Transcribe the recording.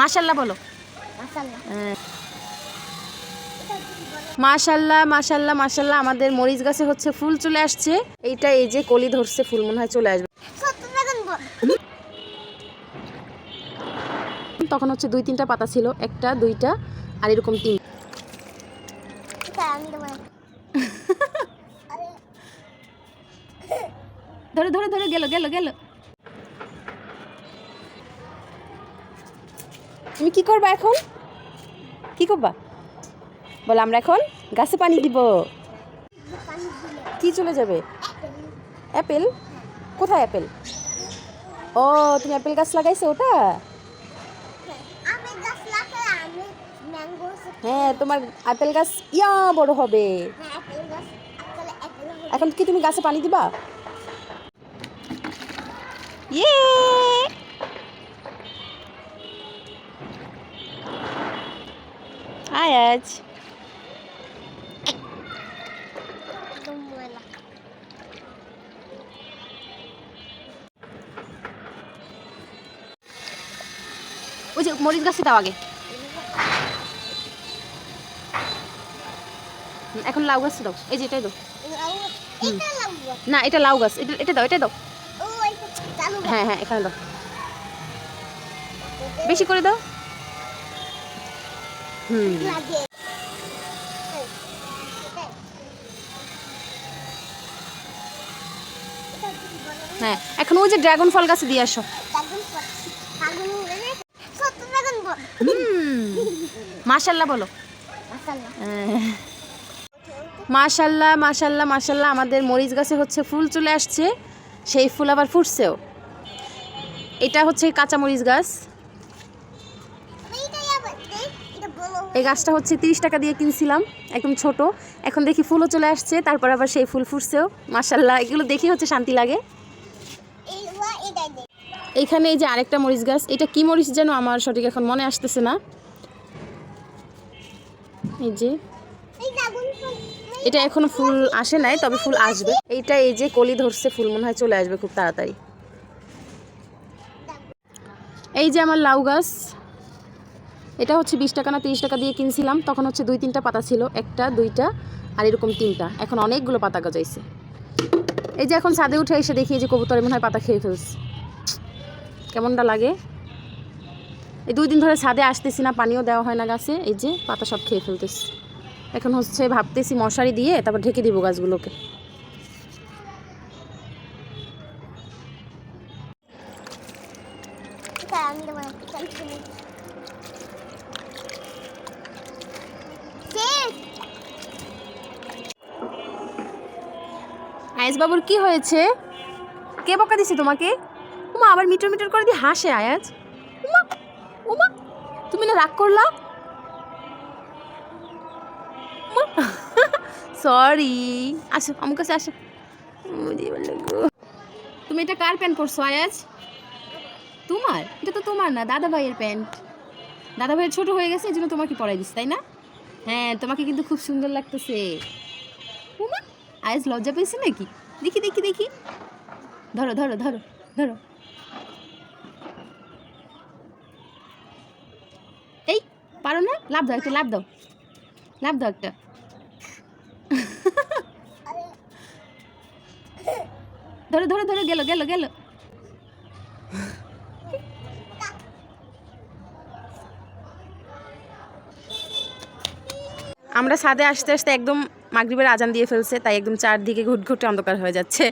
মাশাল্লাহ বলো। মাশাল্লাহ। মাশাল্লাহ মাশাল্লাহ আমাদের মরিচ গাছে হচ্ছে ফুল চলে আসছে। এইটা এই যে কলি ধরছে ফুল মনে হয় চলে আসবে। তখন হচ্ছে দুই তিনটা পাতা ছিল একটা দুইটা আর এরকম তিন। ধরে ধরে ধরে গেল গেল গেল। তুমি কি করবা এখন? কি করবা? বল, আমরা এখন গাছে পানি দিব। কি চলে যাবে? অ্যাপেল? কোথায় অ্যাপেল? ও, তুমি অ্যাপেল গাছ লাগাইছো ওটা? হ্যাঁ তোমার আপেল গাছ ইয়া বড় হবে। এখন কি তুমি গাছে পানি দিবা? ইয়ে! আয়াজ ওই যে মরিচ গাছে দাও আগে। এখন লাউ গাছে দাও। এই যে এটাই দাও। না, এটা লাউ গাছ। এটা এটা দাও এটা দাও। হ্যাঁ হ্যাঁ এখানে দাও। বেশি করে দাও। লাগে হ্যাঁ এখন ওই যে ড্রাগন ফল গাছে দিয়ে আসো। মাশাল্লাহ বলো। মাশাল্লাহ মাশাল্লাহ মাশাল্লাহ, আমাদের মরিচ গাছে হচ্ছে ফুল চলে আসছে, সেই ফুল আবার ফুটছেও। এটা হচ্ছে কাঁচা মরিচ গাছ। এই গাছটা হচ্ছে তিরিশ টাকা দিয়ে কিনছিলাম, একদম ছোট। এখন দেখি ফুলও চলে আসছে, তারপর আবার সেই ফুল ফুটছেও। মাশাল্লাহ এগুলো দেখে হচ্ছে শান্তি লাগে। এইখানে এই যে আরেকটা মরিচ গাছ, এটা কি মরিচ যেন আমার সঠিক এখন মনে আসতেছে না। এই যে। এটা এখনও ফুল আসে নাই, তবে ফুল আসবে। এইটা এই যে কলি ধরছে, ফুল মনে হয় চলে আসবে খুব তাড়াতাড়ি। এই যে আমার লাউ গাছ এটা হচ্ছে বিশ টাকা না তিরিশ টাকা দিয়ে কিনছিলাম, তখন হচ্ছে দুই তিনটা পাতা ছিল, একটা, দুইটা, আর এরকম তিনটা। এখন অনেকগুলো পাতা গজাইছে। এই যে এখন ছাদে উঠে এসে দেখি যে কবুতরে মনে হয় পাতা খেয়ে ফেলছে। কেমনটা লাগে? এই দুই দিন ধরে ছাদে আসতেছি না, পানিও দেওয়া হয় না গাছে, এই যে পাতা সব খেয়ে ফেলতেছি। এখন হচ্ছে ভাবতেছি মশারি দিয়ে তারপর ঢেকে দিব গাছগুলোকে। আয়াজ বাবুর কি হয়েছে? কে বকা দিছে তোমাকে? উমা, আবার মিটার মিটার করে দিয়ে হাসে আয়াজ। উমা উমা, তুমি না রাগ করলা? সরি। আসো, আমার কাছে আসো। তুমি এটা কার প্যান্ট পরছো আয়াজ? তোমার? এটা তো তোমার না দাদা ভাইয়ের প্যান্ট। দাদা ভাইয়ের ছোট হয়ে গেছে এই জন্য তোমাকে পরাই দিস তাই না? হ্যাঁ তোমাকে কিন্তু খুব সুন্দর লাগতেছে। আয়াজ লজ্জা পেয়েছে নাকি? দেখি দেখি দেখি। ধরো ধরো ধরো ধরো। এই, পারো না? লাভ দাও একটা, লাভ দাও। লাভ দাও একটা। ধরো ধরো ধরো, গেল গেল গেল। আমরা ছাদে আসতে আসতে একদম মাগরিবের আজান দিয়ে ফেলছে তাই একদম চারদিকে ঘুটঘুটে অন্ধকার হয়ে যাচ্ছে।